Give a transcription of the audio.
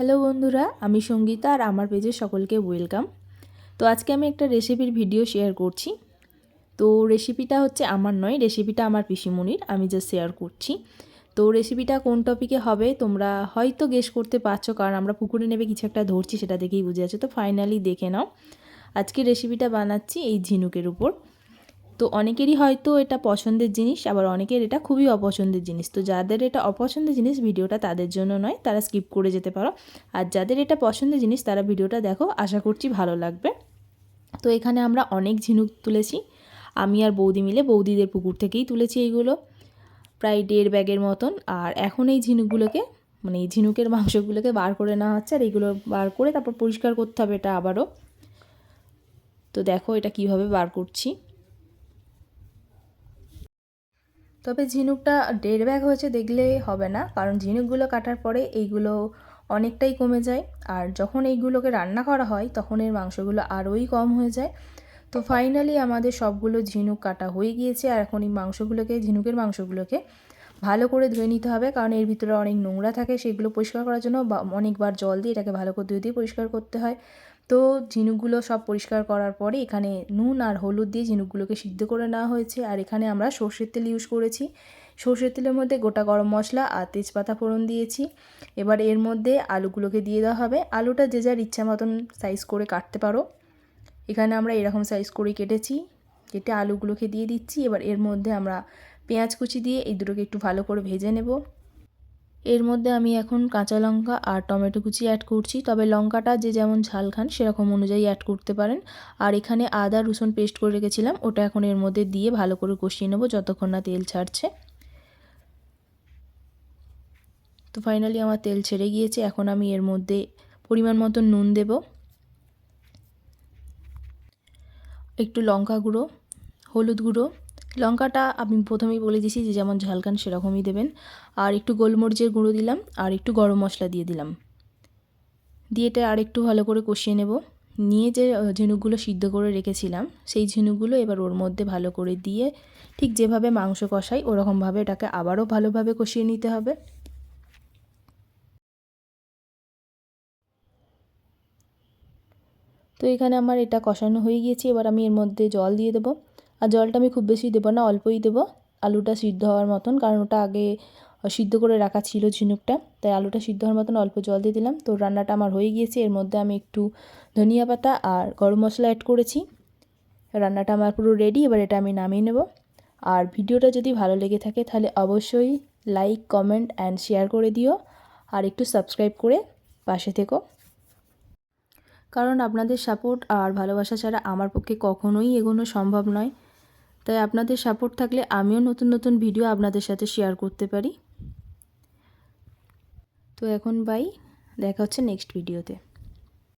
Hello বন্ধুরা, আমি সঙ্গীতা আর আমার পেজে সকলকে ওয়েলকাম। তো আজকে আমি একটা রেসিপির ভিডিও শেয়ার করছি। তো রেসিপিটা হচ্ছে আমার নয়, রেসিপিটা আমার পিসিমণির আমি জাস্ট শেয়ার করছি। তো রেসিপিটা কোন টপিকে হবে, তোমরা হয়তো গেস করতে পারছ, কারণ আমরা পুকুরে নেবে কিছু একটা ধরছি, সেটা দেখেই বুঝে যাচ্ছে। তো ফাইনালি দেখে নাও। আজকে রেসিপিটা বানাচ্ছি এই ঝিনুকের উপর। তো অনেকেরই হয়তো এটা পছন্দের জিনিস, আবার অনেকের এটা খুবই অপছন্দের জিনিস। তো যাদের এটা অপছন্দের জিনিস ভিডিওটা তাদের জন্য নয়, তারা স্কিপ করে যেতে পারো। আর যাদের এটা পছন্দের জিনিস, তারা ভিডিওটা দেখো, আশা করছি ভালো লাগবে। তো এখানে আমরা অনেক ঝিনুক তুলেছি। আমি আর বৌদি মিলে বৌদিদের পুকুর থেকেই তুলেছি এইগুলো। প্রায় দেড় ব্যাগের মতন। আর এখন এই ঝিনুকগুলোকে মানে এই ঝিনুকের মাংসগুলোকে বার করে নেওয়া হচ্ছে, আর এইগুলো বার করে তারপর পরিষ্কার করতে হবে এটা আবারও। তো দেখো এটা কীভাবে বার করছি। তবে ঝিনুকটা দেড় ব্যাগ হয়েছে দেখলে হবে না, কারণ ঝিনুকগুলো কাটার পরে এইগুলো অনেকটাই কমে যায়। আর যখন এইগুলোকে রান্না করা হয়, তখন এর মাংসগুলো আরোই কম হয়ে যায়। তো ফাইনালি আমাদের সবগুলো ঝিনুক কাটা হয়ে গিয়েছে, আর এখন এই মাংসগুলোকে, ঝিনুকের মাংসগুলোকে ভালো করে ধুয়ে নিতে হবে, কারণ এর ভিতরে অনেক নোংরা থাকে, সেগুলো পরিষ্কার করার জন্য অনেকবার জল দিয়ে এটাকে ভালো করে ধুয়ে দিয়ে পরিষ্কার করতে হয়। তো ঝিনুকগুলো সব পরিষ্কার করার পরে এখানে নুন আর হলুদ দিয়ে ঝিনুকগুলোকে সিদ্ধ করে নেওয়া হয়েছে। আর এখানে আমরা সর্ষের তেল ইউজ করেছি। সর্ষের তেলের মধ্যে গোটা গরম মশলা আর তেজপাতা ফোড়ন দিয়েছি। এবার এর মধ্যে আলুগুলোকে দিয়ে দেওয়া হবে। আলুটা যে যার ইচ্ছা মতন সাইজ করে কাটতে পারো। এখানে আমরা এরকম সাইজ করে কেটেছি। কেটে আলুগুলোকে দিয়ে দিচ্ছি। এবার এর মধ্যে আমরা পেঁয়াজ কুচি দিয়ে এই দুটোকে একটু ভালো করে ভেজে নেব। এর মধ্যে আমি এখন কাঁচা লঙ্কা আর টমেটো কুচি অ্যাড করছি। তবে লঙ্কাটা যে যেমন ঝাল খান, সেরকম অনুযায়ী অ্যাড করতে পারেন। আর এখানে আদা, রসুন পেস্ট করে রেখেছিলাম। ওটা এখন এর মধ্যে দিয়ে ভালো করে কষিয়ে নেব যতক্ষণ না তেল ছাড়ছে। তো ফাইনালি আমার তেল ছেড়ে গিয়েছে। এখন আমি এর মধ্যে পরিমাণ মতো নুন দেব। একটু লঙ্কা গুঁড়ো, হলুদ গুঁড়ো লঙ্কাটা আমি প্রথমেই বলে দিছি যে যেমন ঝালকান সেরকমই দেবেন। আর একটু গোলমরিচের গুঁড়ো দিলাম, আর একটু গরম মশলা দিয়ে দিলাম। দিয়ে এটা আর একটু ভালো করে কষিয়ে নেব। নিয়ে যে ঝিনুকগুলো সিদ্ধ করে রেখেছিলাম, সেই ঝিনুকগুলো এবার ওর মধ্যে ভালো করে দিয়ে ঠিক যেভাবে মাংস কষাই, ওরকমভাবে এটাকে আবারও ভালোভাবে কষিয়ে নিতে হবে। তো এখানে আমার এটা কষানো হয়ে গিয়েছে, এবার আমি এর মধ্যে জল দিয়ে দেবো। আর জলটা আমি খুব বেশি দেবো না, অল্পই দেবো। আলুটা সিদ্ধ হওয়ার মতন, কারণ ওটা আগে সিদ্ধ করে রাখা ছিল ঝিনুকটা। তাই আলুটা সিদ্ধ হওয়ার মতন অল্প জল দিয়ে দিলাম। তো রান্নাটা আমার হয়ে গিয়েছে। এর মধ্যে আমি একটু ধনিয়া পাতা আর গরম মশলা অ্যাড করেছি। রান্নাটা আমার পুরো রেডি এবার এটা আমি নামিয়ে নেব। আর ভিডিওটা যদি ভালো লেগে থাকে, তাহলে অবশ্যই লাইক কমেন্ট অ্যান্ড শেয়ার করে দিও। আর একটু সাবস্ক্রাইব করে পাশে থেকো। কারণ আপনাদের সাপোর্ট আর ভালোবাসা ছাড়া আমার পক্ষে কখনোই এগোনো সম্ভব নয়। তাই আপনাদের সাপোর্ট থাকলে আমিও নতুন নতুন ভিডিও আপনাদের সাথে শেয়ার করতে পারি। তো এখন বাই দেখা হচ্ছে নেক্সট ভিডিওতে